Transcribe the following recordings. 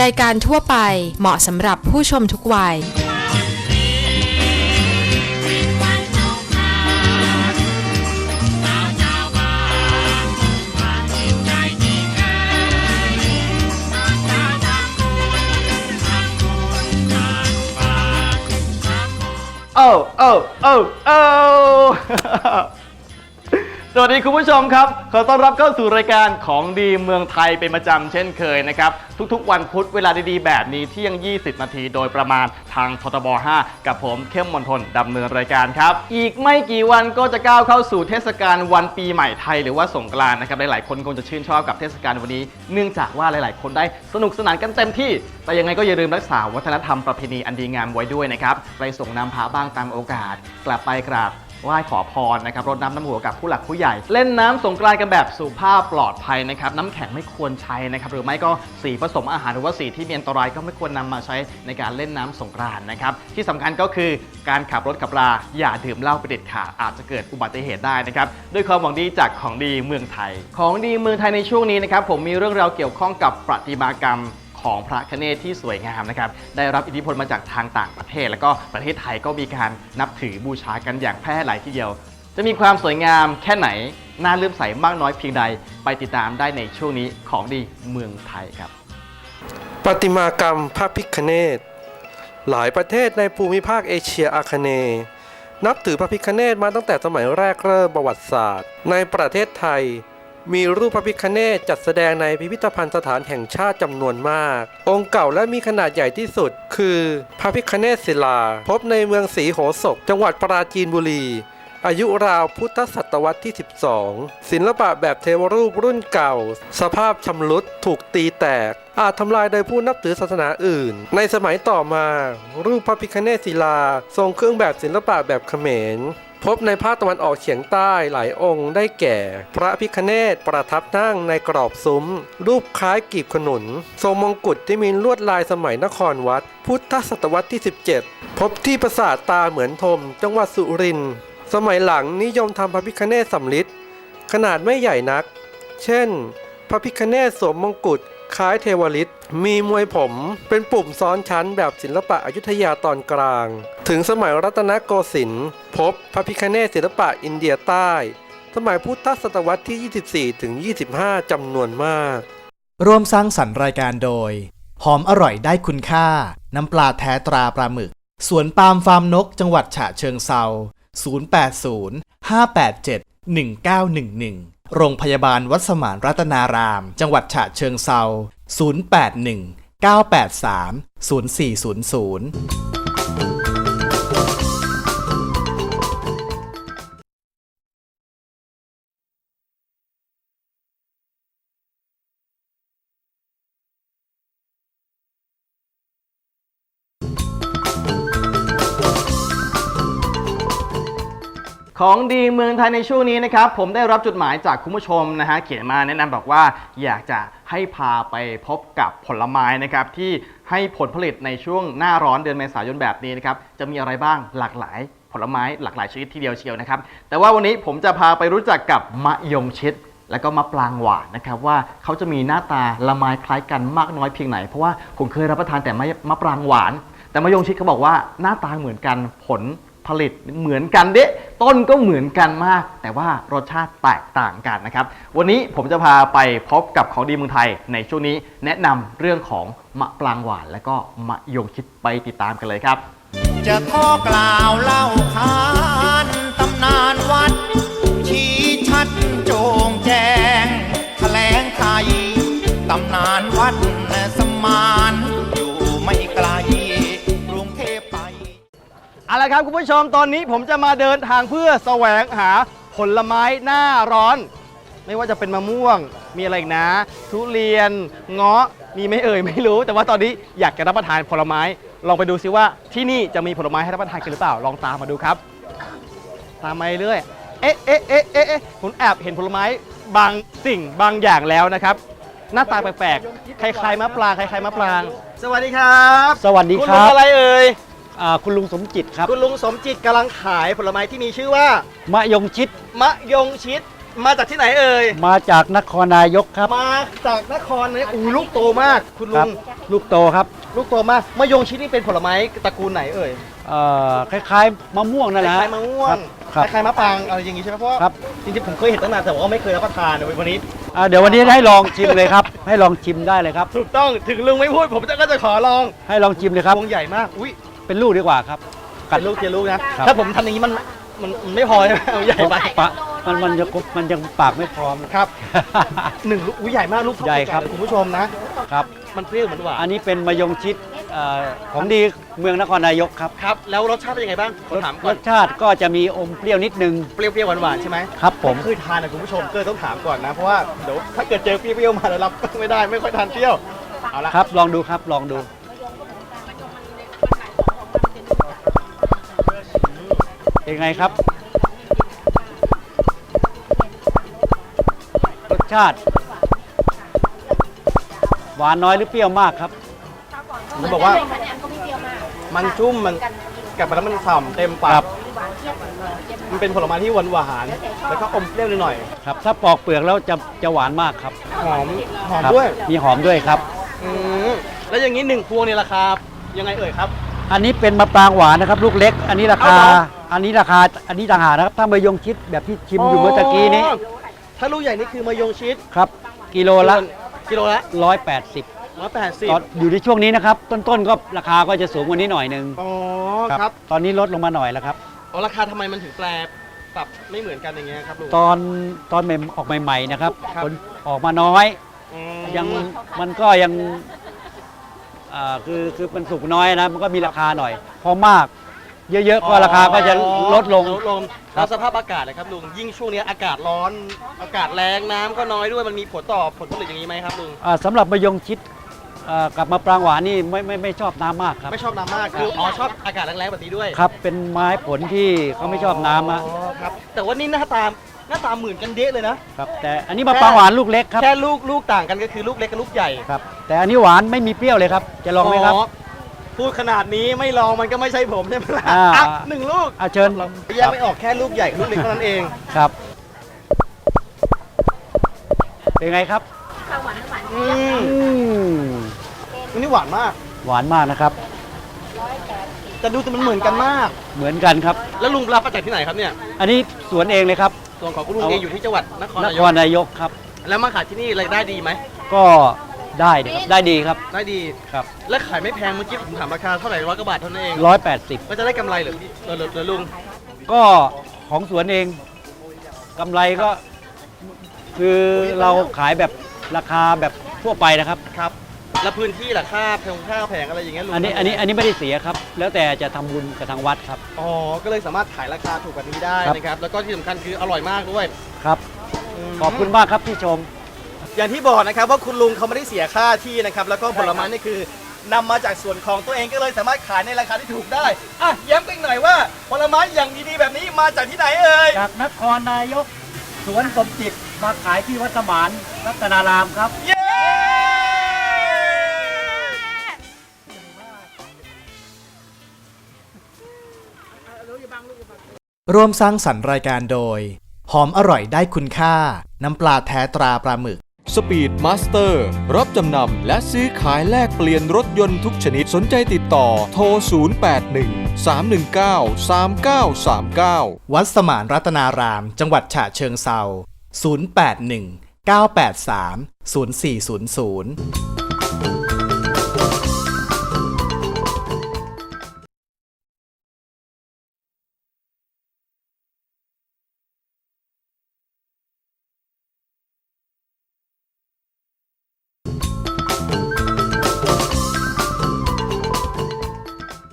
รายการทั่วไปเหมาะสำหรับผู้ชมทุกวัย โอ้โอ้โอ้โอ้ สวัสดีคุณผู้ชมครับ ขอต้อนรับเข้าสู่รายการของดีเมืองไทยเป็นประจำเช่นเคยนะครับ ทุกๆ วันพุธเวลาดีๆ แบบนี้เที่ยง 20 นาทีโดยประมาณทางททบ 5 กับผมเข้มมนทนดำเนินรายการครับ อีกไม่กี่วันก็จะก้าวเข้าสู่เทศกาลวันปีใหม่ไทยหรือว่าสงกรานต์นะครับหลายๆคนคงจะชื่นชอบกับเทศกาลวันนี้ เนื่องจากว่าหลาย ๆ คนได้สนุกสนานกันเต็มที่ แต่ยังไงก็อย่าลืมรักษาวัฒนธรรมประเพณีอันดีงามไว้ด้วยนะครับไปส่งน้ำพระบ้างตามโอกาส กลับไปกราบ ไหว้ขอพรนะครับรดน้ำน้ำหัวกับผู้หลักผู้ใหญ่ เล่นน้ำสงกรานต์กันแบบสุภาพปลอดภัยนะครับน้ำแข็งไม่ควรใช้นะครับหรือไม่ก็สีผสมอาหารหรือว่าสีที่มีอันตรายก็ไม่ควรนำมาใช้ในการเล่นน้ำสงกรานต์นะครับที่สำคัญก็คือการขับรถขับราอย่าดื่มเหล้าไปเด็ดขาดอาจจะเกิดอุบัติเหตุได้นะครับด้วยความหวังดีจากของดีเมืองไทย ของดีเมืองไทยในช่วงนี้นะครับผมมีเรื่องราวเกี่ยวข้องกับประติมากรรม ของพระคเนศที่สวยงามนะครับได้รับอิทธิพลมาจากทางต่างประเทศ แล้วก็ประเทศไทยก็มีการนับถือบูชากันอย่างแพร่หลายทีเดียว จะมีความสวยงามแค่ไหนน่าเลื่อมใสมากน้อยเพียงใด ไปติดตามได้ในช่วงนี้ของดีเมืองไทยครับประติมากรรมพระพิคเนตหลายประเทศในภูมิภาคเอเชียอาคเนย์นับถือพระพิคเนตมาตั้งแต่สมัยแรกเริ่มประวัติศาสตร์ ในประเทศไทย มีรูปพระพิคเนตจัดแสดงในพิพิธภัณฑ์สถานแห่งชาติจำนวนมาก องค์เก่าและมีขนาดใหญ่ที่สุด คือพระพิคเนตศิลา พบในเมืองศรีโหสกจังหวัดปราจีนบุรี อายุราวพุทธศตวรรษที่ 12 ศิลปะแบบเทวรูปรุ่นเก่า สภาพชำรุดถูกตีแตก อาจทำลายโดยผู้นับถือศาสนาอื่น ในสมัยต่อมา รูปพระพิคเนศศิลา ทรงเครื่องแบบศิลปะแบบเขมร พบในภาคตะวันออกเฉียงใต้หลายองค์ได้แก่ พระพิคเนศประทับนั่งในกรอบซุ้ม รูปคล้ายกีบขนุน ทรงมงกุฎที่มีลวดลายสมัยนครวัด พุทธศตวรรษที่ 17 พบที่ปราสาทตาเหมือนทมจังหวัดสุรินทร์สมัยหลังนิยมทำพระพิคเนศสำริดขนาดไม่ใหญ่นัก เช่น พระพิคเนศสวมมงกุฎ คล้ายเทวฤทธิ์มีมวยผม เป็นปุ่มซ้อนชั้นแบบศิลปะอยุธยาตอนกลาง ถึงสมัยรัตนโกสินทร์พบพระพิคเนศศิลปะอินเดียใต้ สมัยพุทธศตวรรษที่ 24 ถึง 25 จำนวนมาก รวมสร้างสรรค์รายการโดย หอมอร่อยได้คุณค่า น้ำปลาแท้ตราปลาหมึก สวนปาล์มฟาร์มนก จังหวัดฉะเชิงเซา080 587 1911 โรงพยาบาลวัดสมานรัตนาราม จังหวัดฉะเชิงเซา 081 983 0400 ของดีเมืองไทยในช่วงนี้นะครับ ผมได้รับจดหมายจากคุณผู้ชมนะฮะเขียนมาแนะนำบอกว่าอยากจะให้พาไปพบกับผลไม้นะครับที่ให้ผลผลิตในช่วงหน้าร้อนเดือนเมษายนแบบนี้นะครับจะมีอะไรบ้างหลากหลายผลไม้หลากหลายชนิดทีเดียวเชียวนะครับ แต่ว่าวันนี้ผมจะพาไปรู้จักกับมะยงชิด แล้วก็มะปรางหวานนะครับว่าเขาจะมีหน้าตาละไม้คล้ายกันมากน้อยเพียงไหน เพราะว่าผมเคยรับประทานแต่มะมะปรางหวาน แต่มะยงชิดเขาบอกว่าหน้าตาเหมือนกันผล ผลิตเหมือนกันเดะต้นก็เหมือนกันมาก แต่ว่ารสชาติแตกต่างกันนะครับ วันนี้ผมจะพาไปพบกับของดีเมืองไทย ในช่วงนี้แนะนำเรื่องของมะปรางหวาน และก็มะยงชิดไปติดตามกันเลยครับ จะขอกล่าวเล่าขานตำนานวัดชี้ชัดโจ เอาละครับคุณผู้ชมตอนนี้ผมจะมาเดินทางเพื่อแสวงหาผลไม้หน้าร้อน ไม่ว่าจะเป็นมะม่วง มีอะไรอีกนะ ทุเรียนเงาะมีไหม่เอ่ยไม่รู้ แต่ว่าตอนนี้อยากจะรับประทานผลไม้ ลองไปดูซิว่าที่นี่จะมีผลไม้ให้รับประทานกันหรือเปล่าลองตามมาดูครับ ตามมาเรื่อยเอ๊ะเอ๊ะเอ๊ะเอ๊ะเอ๊ะผมแอบเห็นผลไม้บางสิ่งบางอย่างแล้วนะครับ หน้าตาแปลกๆคล้ายๆมะปรางคล้ายๆมะปราง สวัสดีครับ สวัสดีคุณคลุรังบ อะไรเอ่ย อ่าคุณลุงสมจิตครับคุณลุงสมจิตกำลังขายผลไม้ที่มีชื่อว่ามะยงชิดมะยงชิดมาจากที่ไหนเอ่ยมาจากนครนายกครับมาจากนครเนี่ยอู้ลูกโตมาก คุณคลุรับงลูกโตครับลูกโตมากมะยงชิดนี่เป็นผลไม้ตระกูลไหนเอ่ยเอ่อคล้ายๆมะม่วงนั่นแหละคฮะล้ายๆมะม่วครังบคครับล้ายๆมะปรางอะไรอย่างงี้ใช่ไหมเพราะว่าครับ จริงๆผมเคยเห็นตั้งนานแต่ว่าไม่เคยรับประทานเลยวันนี้ อ่าเดี๋ยววันนี้ให้ลองชิมเลยครับ ให้ลองชิมได้เลยครับ ถูกต้องถึงลุงไม่พูดผมจะก็จะขอลองให้ลองชิมเลยครับวงใหญ่มากอุ้ย เป็นลูกดีกว่าครับกัด เป็นลูกเทียนลูกนะ ครับ ถ้าผมทำอย่างนี้มันมันมันไม่พอใช่ไหมมันใหญ่ไปปะมันมันจะมันยังปากไม่พร้อม ครับ หนึ่งลูกอุ้ยใหญ่มากลูกเท่าใหญ่ครับไก่เลยคุณผู้ชมนะ ครับ มันเปรี้ยวเหมือนหวานอันนี้เป็นมะยงชิดเอ่อของดีเมืองนครนายกครับครับ แล้วรสชาติเป็นยังไงบ้างขอถามก่รอนสชาติก็จะมีอมเปรี้ยวนิดนึงเปรี้ยวๆหวานๆใช่ไหมครับผมไเคยทานนะคุณผู้ชมก็เลยต้องถามก่อนนะเพราะว่าเดี๋ยวถ้าเกิดเจอเปรี้ยวๆมาแล้วรับไม่ได้ไม่ค่อยทานเปรี้ยวเอาละ ครับลองดูครับลองดู เป็นไงครับ รสชาติ หวานน้อยหรือเปรี้ยวมากครับผมบอกว่า มันชุ่มมันกลับมาแล้วมันฉ่ำเต็มปาครักบมันเป็นผลไม้ที่หวานหวานๆแล้วก็อมเปรี้ยวหน่อยครับ ถ้าปอกเปลือกแล้วจะจะหวานมากครับๆหอมหอมครับด้วย มีหอมด้วยครับอืมแล้วอย่างนี้หนึ่งพวงเนี่ยราคายังไงเอ่ยครับ อันนี้เป็นมะปรางหวานนะครับ ลูกเล็ก อันนี้ราคา เอาเหรอ อันนี้ราคา อันนี้ต่างหากนะครับ ถ้ามายงชิดแบบที่ชิมอยู่เมื่อตะกี้นี้ถ้าลูกใหญ่นี่คือมายงชิดครับ กิโลละ กิโลละร้อยแปดสิบร้อยแปดสิบตอนอยู่ในช่วงนี้นะครับ ต้นๆก็ราคาก็จะสูงกว่านี้หน่อยหนึงอ๋อครับ ตอนนี้ลดลงมาหน่อยแล้วครับ อ๋อราคาทำไมมันถึงแปรปรับไม่เหมือนกันอย่างเงี้ยครับลุง ตอนตอนใหม่ออกใหม่ ๆ นะครับครับ ผลออกมาน้อย อืมยังมันก็ยัง อ่าคือคือมันสุกน้อยนะมันก็มีราคาหน่อยพอมาก เยอะๆก็ราคาก็จะลดลง ลดลงครัแล้บ วสภาพอากาศนะครับลุงยิ่งช่วงนี้อากาศร้อน อากาศแรงน้ำก็น้อยด้วยมันมีผลต่อผลผลิตอย่างนี้ไหมครับลุงอ่าสำหรับมะยงชิดอ่ากับมะปรางหวานนี่ไม่ไม่ไม่ชอบน้ำมากครับ ไม่ชอบน้ำมากคืออ๋อชอบอากาศแรงๆแบบนี้ด้วยครับเป็นไม้ผลที่เขาไม่ชอบน้ำอะอ๋อครับ แต่ว่านี่หน้าตา หน้าตาเหมือนกันเดะเลยนะ ครับแต่อันนี้มะปรางหวานลูกเล็กครับแค่ลูกลูกต่างกันก็คือลูกเล็กกับลูกใหญ่ครับ แต่อันนี้หวานไม่มีเปรี้ยวเลยครับจะลองไหมครับ พูดขนาดนี้ไม่ลองมันก็ไม่ใช่ผมใช่ไหมล่ะอ่า อะหนึ่งลูกอาเชิญแยกไม่ออกแค่ลูกใหญ่กับลูกเล็กเท่านั้นเอง ครับ เป็นไงครับอืมอืมอันนี้หวานมาก หวานมากนะครับ แต่ดูแต่มันเหมือนกันมาก เหมือนกันครับ แล้วลุงรับมาจากที่ไหนครับเนี่ย อันนี้สวนเองเลยครับ ส่วนของคุณลุงเอาเองอยู่ที่จังหวัดนครนนายคกรนายกครับ แล้วมาขายที่นี่รายได้ดีไหมก็ได้ดีครับได้ดีครับได้ดี ครับและขายไม่แพงเมื่อกี้ผมถามราคาเท่าไหร่ร้อยกว่าบาทเท่านั้นเองร้อยแปดสิบก็จะได้กำไรเหรือพี่เหรอเหรอเหรอลุงก็ของสวนเองกำไรก็ คือเราขายแบบราคาแบบทั่วไปนะครับ ครับ แล้วพื้นที่ล่ะค่าแพงค่าแพงอะไรอย่างเงี้ยลุงอันนี้อันนี้อันนี้ไม่ได้เสียครับ แล้วแต่จะทำบุญกับทางวัดครับ อ๋อ ก็เลยสามารถขายราคาถูกกว่านี้ได้ครับ นะครับ แล้วก็ที่สำคัญคืออร่อยมากด้วยครับ ม ขอบคุณมากครับที่ชม อย่างที่บอกนะครับว่าคุณลุงเขาไม่ได้เสียค่าที่นะครับ แล้วก็ผลไม้นี่คือนำมาจากส่วนของตัวเองก็เลยสามารถขายในราคาที่ถูกได้อะย้ำกันหน่อยว่าผลไม้อย่างดีๆแบบนี้มาจากที่ไหนเอ่ยจากนครนายก สวนสมจิตมาขายที่วัดสมานรัตนารามครับ เย้ ร่วมสร้างสรรค์รายการโดย หอมอร่อยได้คุณค่า น้ำปลาแท้ตราปลาหมึก สปีดมาสเตอร์รับจำนำและซื้อขายแลกเปลี่ยนรถยนต์ทุกชนิดสนใจติดต่อโทร 081 319 3939 วัดสมานรัตนาราม จังหวัดฉะเชิงเซา081 983 0400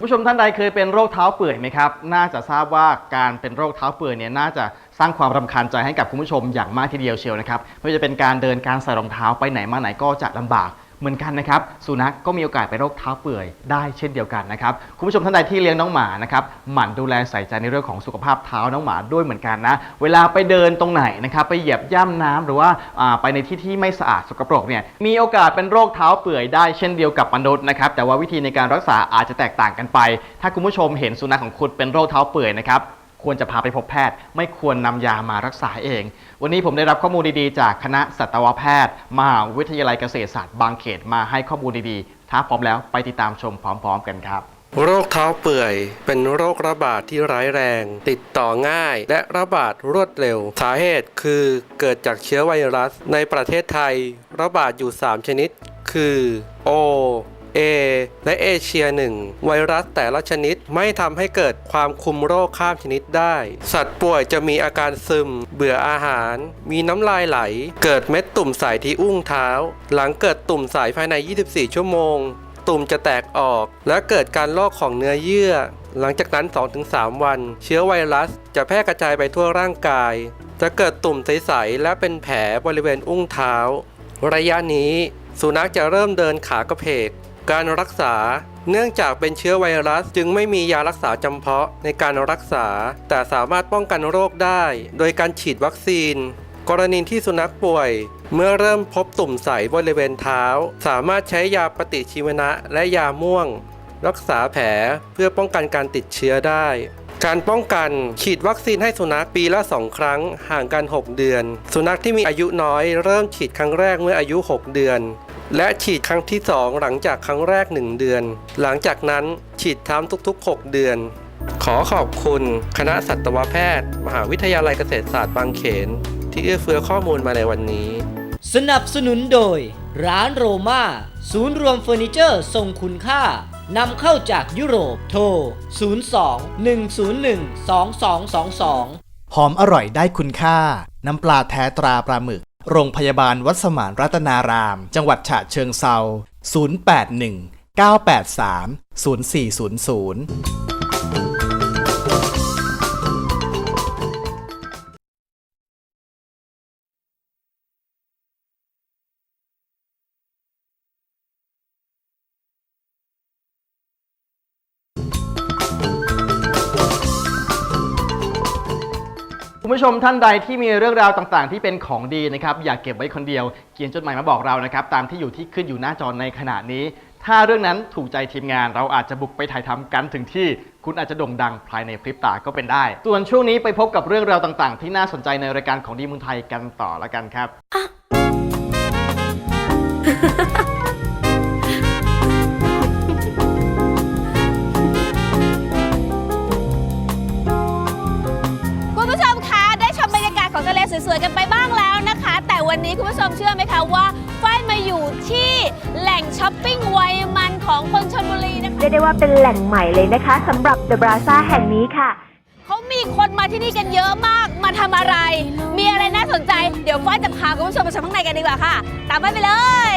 ผู้ชมท่านใดเคยเป็นโรคเท้าเปื่อยไหมครับ น่าจะทราบว่าการเป็นโรคเท้าเปื่อยเนี่ยน่าจะสร้างความรำคาญใจให้กับคุณผู้ชมอย่างมากทีเดียวเชียวนะครับ ไม่ว่าจะเป็นการเดินการใส่รองเท้าไปไหนมาไหนก็จะลำบาก เหมือนกันนะครับสุนัขก็มีโอกาสเป็นโรคเท้าเปื่อยได้เช่นเดียวกันนะครับคุณผู้ชมท่านใดที่เลี้ยงน้องหมานะครับหมั่นดูแลใส่ใจในเรื่องของสุขภาพเท้าน้องหมาด้วยเหมือนกันนะเวลาไปเดินตรงไหนนะครับไปเหยียบย่ำน้ำหรือว่าอ่าไปในที่ที่ไม่สะอาดสกปรกเนี่ยมีโอกาสเป็นโรคเท้าเปื่อยได้เช่นเดียวกับมนุษย์นะครับแต่ว่าวิธีในการรักษาอาจจะแตกต่างกันไป ถ้าคุณผู้ชมเห็นสุนัขของคุณเป็นโรคเท้าเปื่อยนะครับ ควรจะพาไปพบแพทย์ ไม่ควรนำยามารักษาเอง วันนี้ผมได้รับข้อมูลดีๆ จากคณะสัตวแพทย์มหาวิทยาลัยเกษตรศาสตร์บางเขตมาให้ข้อมูลดีๆ ถ้าพร้อมแล้วไปติดตามชมพร้อม ๆ กันครับ โรคเท้าเปื่อย เป็นโรคระบาดที่ร้ายแรง ติดต่อง่าย และระบาดรวดเร็ว สาเหตุคือเกิดจากเชื้อไวรัส ในประเทศไทย ระบาดอยู่ 3 ชนิด คือ O A และเอเชียหนึ่งไวรัสแต่ละชนิดไม่ทำให้เกิดความคุมโรคข้ามชนิดได้ สัตว์ป่วยจะมีอาการซึม เบื่ออาหาร มีน้ำลายไหล เกิดเม็ดตุ่มใสที่อุ้งเท้า หลังเกิดตุ่มใสภายใน 24 ชั่วโมง ตุ่มจะแตกออก และเกิดการลอกของเนื้อเยื่อ หลังจากนั้น 2-3 วัน เชื้อไวรัสจะแพร่กระจายไปทั่วร่างกาย จะเกิดตุ่มใสๆและเป็นแผลบริเวณอุ้งเท้า ระยะนี้ สุนัขจะเริ่มเดินขากระเพก การรักษาเนื่องจากเป็นเชื้อไวรัสจึงไม่มียารักษาจำเพาะในการรักษา แต่สามารถป้องกันโรคได้ โดยการฉีดวัคซีน กรณีที่สุนัขป่วย เมื่อเริ่มพบตุ่มใสบริเวณเท้า สามารถใช้ยาปฏิชีวนะและยาม่วง รักษาแผลเพื่อป้องกันการติดเชื้อได้ การป้องกันฉีดวัคซีนให้สุนัขปีละ2ครั้งห่างกัน 6 เดือน สุนัขที่มีอายุน้อยเริ่มฉีดครั้งแรกเมื่ออายุ 6 เดือน และฉีดครั้งที่ 2 หลังจากครั้งแรก 1 เดือน หลังจากนั้นฉีดท้ำทุกๆ 6 เดือน ขอขอบคุณคณะสัตวแพทย์ มหาวิทยาลัยเกษตรศาสตร์บางเขน ที่เอื้อเฟื้อข้อมูลมาในวันนี้ สนับสนุนโดย ร้านโรมาศูนย์รวมเฟอร์นิเจอร์ทรงคุณค่านำเข้าจากยุโรปโทร 02 101 2222 หอมอร่อยได้คุณค่า น้ำปลาแท้ตราปลาหมึก โรงพยาบาลวัดสมานรัตนาราม จังหวัดฉะเชิงเซา 081 983 0400 คุณผู้ชมท่านใดที่มีเรื่องราวต่างๆ ที่เป็นของดีนะครับอย่าเก็บไว้คนเดียว เขียนจดหมายมาบอกเรานะครับตามที่อยู่ที่ขึ้นอยู่หน้าจอในขณะนี้ ถ้าเรื่องนั้นถูกใจทีมงาน เราอาจจะบุกไปถ่ายทำกันถึงที่ คุณอาจจะโด่งดังภายในพริบตาก็เป็นได้ ส่วนช่วงนี้ไปพบกับเรื่องราวต่างๆ ที่น่าสนใจในรายการของดีเมืองไทยกันต่อละกันครับ สวยๆกันไปบ้างแล้วนะคะ แต่วันนี้คุณผู้ชมเชื่อไหมคะว่าฝ้ายมาอยู่ที่แหล่งช้อปปิ้งวัยมันของคนชนบุรีนะคะเรียกได้ว่าเป็นแหล่งใหม่เลยนะคะสำหรับ The Brazza แห่งนี้ค่ะ เขามีคนมาที่นี่กันเยอะมากมาทำอะไร มีอะไรน่าสนใจเดี๋ยวฝ้ายจะพาคุณผู้ชมไปชมข้างในกันดีกว่าค่ะ ตามไปไปเลย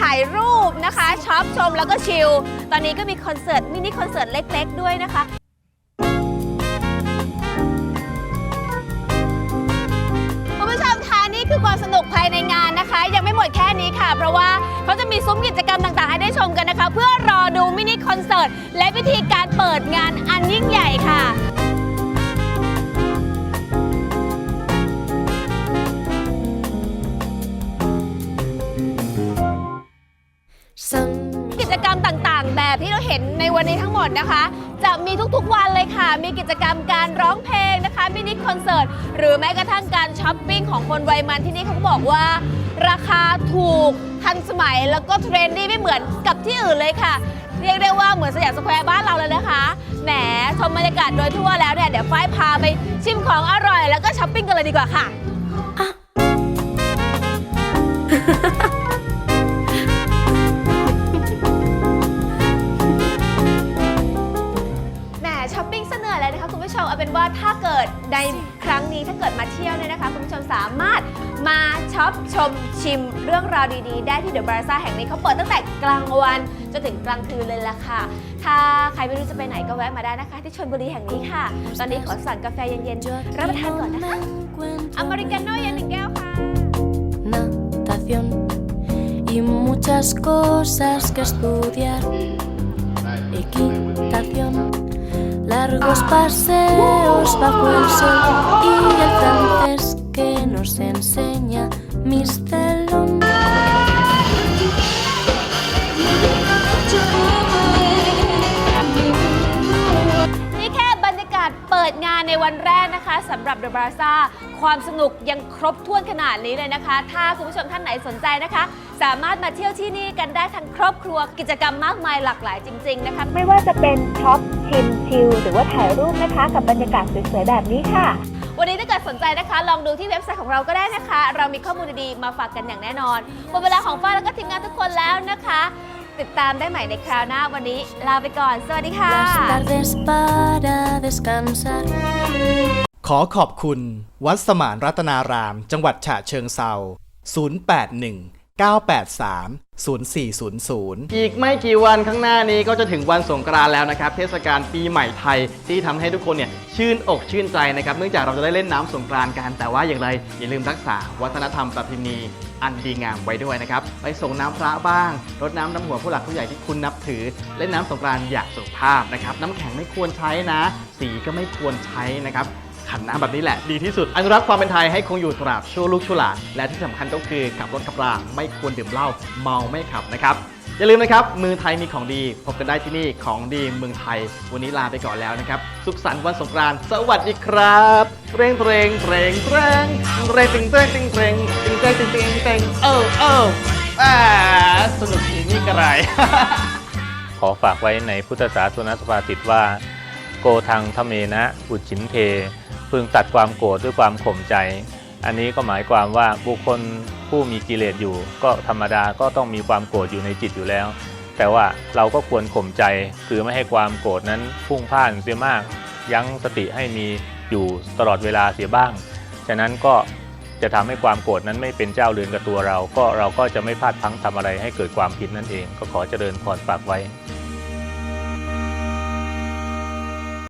ถ่ายรูปนะคะช็อปชมแล้วก็ชิล ตอนนี้ก็มีคอนเสิร์ตมินิคอนเสิร์ตเล็ก ๆ ด้วยนะคะคุณผู้ชมคะนี่คือความสนุกภายในงานนะคะ ยังไม่หมดแค่นี้ค่ะ เพราะว่าเขาจะมีซุ้มกิจกรรมต่างๆ ให้ได้ชมกันนะคะ เพื่อรอดูมินิคอนเสิร์ตและวิธีการเปิดงานอันยิ่งใหญ่ค่ะ กิจกรรมต่างๆ แบบที่เราเห็นในวันนี้ทั้งหมดนะคะ จะมีทุกๆวันเลยค่ะ มีกิจกรรมการร้องเพลงนะคะมินิคอนเสิร์ตหรือแม้กระทั่งการช้อปปิ้งของคนวัยมันที่นี่เขาบอกว่า ราคาถูกทันสมัยแล้วก็เทรนดี้ไม่เหมือนกับที่อื่นเลยค่ะ เรียกได้ว่าเหมือนสยามสแควร์บ้านเราเลยนะคะแหมชมบรรยากาศโดยทั่วแล้วเนี่ยเดี๋ยวฝ้ายพาไปชิมของอร่อย แล้วก็ช้อปปิ้งกันเลยดีกว่าค่ะ เอาเป็นว่าถ้าเกิดในครั้งนี้ถ้าเกิดมาเที่ยวเนี่ยนะคะคุณผู้ชมสามารถมาช็อปชมชิมเรื่องราวดีๆ ได้ที่เดอะบาราซ่าแห่งนี้เขาเปิดตั้งแต่กลางวันจนถึงกลางคืนเลยล่ะค่ะ ถ้าใครไม่รู้จะไปไหนก็แวะมาได้นะคะ ที่ชลบุรีแห่งนี้ค่ะ ตอนนี้ขอสั่งกาแฟเย็นๆรับประทานก่อนนะคะอเมริกาโน่เย็นหนึ่งแก้วค่ะ natación y muchas cosas que estudiar. Equitación, largos paseos bajo el sol y el francés que nos enseña Mr. Long. นี่แค่บรรยากาศเปิดงานในวันแรกนะคะสำหรับ The Plaza ความสนุกยังครบถ้วนขนาดนี้เลยนะคะ ถ้าคุณผู้ชมท่านไหนสนใจนะคะ สามารถมาเที่ยวที่นี่กันได้ทั้งครอบครัวกิจกรรมมากมายหลากหลายจริง ๆ นะคะ ไม่ว่าจะเป็นช็อปชิ มชิลหรือว่าถ่ายรูปนะคะ กับบรรยากาศสวยๆแบบนี้ค่ะ วันนี้ถ้าเกิดสนใจนะคะ ลองดูที่เว็บไซต์ของเราก็ได้นะคะ เรามีข้อมูลดีๆ มาฝากกันอย่างแน่นอนหมดเวลาของฟ้าแล้วก็ทีมงานทุกคนแล้วนะคะ ติดตามได้ใหม่ในคราวหน้าวันนี้ ลาไปก่อน สวัสดีค่ะ Las tardes para descansar. ขอขอบคุณ วัดสมานรัตนาราม จังหวัดฉะเชิงเซา081 983 0400 อีกไม่กี่วันข้างหน้านี้ก็จะถึงวันสงกรานต์แล้วนะครับ เทศกาลปีใหม่ไทยที่ทำให้ทุกคนเนี่ยชื่นอกชื่นใจนะครับ เนื่องจากเราจะได้เล่นน้ำสงกรานต์กัน แต่ว่าอย่างไรอย่าลืมรักษาวัฒนธรรมประเพณีอันดีงามไว้ด้วยนะครับ ไปส่งน้ำพระบ้าง รดน้ำน้ำหัวผู้หลักผู้ใหญ่ที่คุณนับถือ เล่นน้ำสงกรานต์อย่างสุภาพนะครับ น้ำแข็งไม่ควรใช้นะ สีก็ไม่ควรใช้นะครับ ขันน้ำแบบนี้แหละดีที่สุด อนุรักษ์ความเป็นไทยให้คงอยู่ตราบชั่วลูกชั่วหลานและที่สำคัญก็คือขับรถขับราไม่ควรดื่มเหล้าเมาไม่ขับนะครับอย่าลืมนะครับเมืองไทยมีของดีพบกันได้ที่นี่ของดีเมืองไทย วันนี้ลาไปก่อนแล้วนะครับ สุขสันต์วันสงกรานต์สวัสดีครับเตรงเตรงเตรงเตรงเตรงติงเตรงติงเตรงติงเตรงติงเติงเตรงเออเอออ่าสนุกจริงนี่กระไรขอฝากไว้ในพุทธศาสนสภาติดว่า โกทังทเมนะ อุจฉินเท พึงตัดความโกรธด้วยความข่มใจ อันนี้ก็หมายความว่าบุคคลผู้มีกิเลสอยู่ ก็ธรรมดาก็ต้องมีความโกรธอยู่ในจิตอยู่แล้ว แต่ว่าเราก็ควรข่มใจ คือไม่ให้ความโกรธนั้นพุ่งพ่านเสียมาก ยั้งสติให้มีอยู่ตลอดเวลาเสียบ้าง ฉะนั้นก็จะทำให้ความโกรธนั้นไม่เป็นเจ้าเรือนกับตัวเรา ก็เราก็จะไม่พลาดพลั้งทำอะไรให้เกิดความผิดนั่นเอง ก็ขอเจริญพรฝากไว้